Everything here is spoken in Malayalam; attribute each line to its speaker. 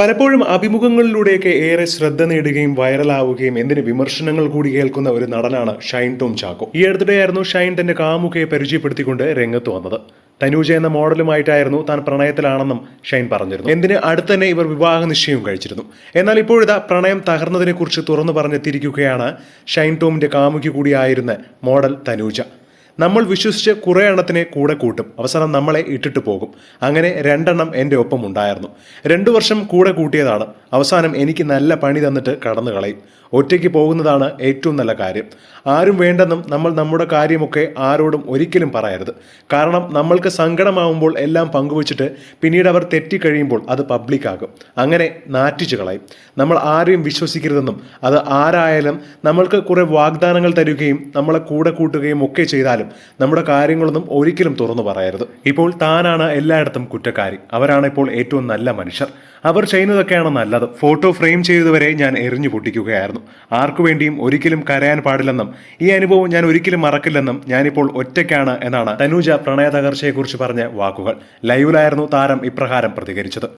Speaker 1: പലപ്പോഴും അഭിമുഖങ്ങളിലൂടെയൊക്കെ ഏറെ ശ്രദ്ധ നേടുകയും വൈറലാവുകയും എന്തിന് വിമർശനങ്ങൾ കൂടി കേൾക്കുന്ന ഒരു നടനാണ് ഷൈൻ ടോം ചാക്കോ. ഈ അടുത്തിടെയായിരുന്നു ഷൈൻ തന്റെ കാമുകയെ പരിചയപ്പെടുത്തിക്കൊണ്ട് രംഗത്ത് വന്നത്. തനൂജ എന്ന മോഡലുമായിട്ടായിരുന്നു താൻ പ്രണയത്തിലാണെന്നും ഷൈൻ പറഞ്ഞിരുന്നു. എന്തിന് അടുത്ത് തന്നെ ഇവർ വിവാഹ നിശ്ചയം കഴിച്ചിരുന്നു. എന്നാൽ ഇപ്പോഴിതാ പ്രണയം തകർന്നതിനെക്കുറിച്ച് തുറന്നു പറഞ്ഞെത്തിയിരിക്കുകയാണ് ഷൈൻ ടോമിന്റെ കാമുകി കൂടിയായിരുന്ന മോഡൽ തനൂജ. നമ്മൾ വിശ്വസിച്ച് കുറേ എണ്ണത്തിനെ കൂടെ കൂട്ടും. അവസാനം നമ്മളെ ഇട്ടിട്ട് പോകും. അങ്ങനെ രണ്ടെണ്ണം എന്റെ ഒപ്പം ഉണ്ടായിരുന്നു. രണ്ടു വർഷം കൂടെ കൂട്ടിയതാണ്. അവസാനം എനിക്ക് നല്ല പണി തന്നിട്ട് കടന്നു കളയും. ഒറ്റയ്ക്ക് പോകുന്നതാണ് ഏറ്റവും നല്ല കാര്യം. ആരും വേണ്ടെന്നും നമ്മൾ നമ്മുടെ കാര്യമൊക്കെ ആരോടും ഒരിക്കലും പറയരുത്. കാരണം നമ്മൾക്ക് സങ്കടമാവുമ്പോൾ എല്ലാം പങ്കുവച്ചിട്ട് പിന്നീട് അവർ തെറ്റിക്കഴിയുമ്പോൾ അത് പബ്ലിക്കാകും അങ്ങനെ നാറ്റിച്ചു കളയും. നമ്മൾ ആരെയും വിശ്വസിക്കരുതെന്നും അത് ആരായാലും നമ്മൾക്ക് കുറേ വാഗ്ദാനങ്ങൾ തരികയും നമ്മളെ കൂടെ കൂട്ടുകയും ഒക്കെ ചെയ്താലും നമ്മുടെ കാര്യങ്ങളൊന്നും ഒരിക്കലും തുറന്നു പറയരുത്. ഇപ്പോൾ താനാണ് എല്ലായിടത്തും കുറ്റക്കാരി. അവരാണ് ഇപ്പോൾ ഏറ്റവും നല്ല മനുഷ്യർ. അവർ ചെയ്യുന്നതൊക്കെയാണ് നല്ലത്. ഫോട്ടോ ഫ്രെയിം ചെയ്തവരെ ഞാൻ എറിഞ്ഞു പൊട്ടിക്കുകയായിരുന്നു. ആർക്കു വേണ്ടിയും ഒരിക്കലും കരയാൻ പാടില്ലെന്നും ഈ അനുഭവം ഞാൻ ഒരിക്കലും മറക്കില്ലെന്നും ഞാനിപ്പോൾ ഒറ്റയ്ക്കാണ് എന്നാണ് തനൂജ പ്രണയ തകർച്ചയെക്കുറിച്ച് പറഞ്ഞ വാക്കുകൾ. ലൈവിലായിരുന്നു താരം ഇപ്രകാരം പ്രതികരിച്ചത്.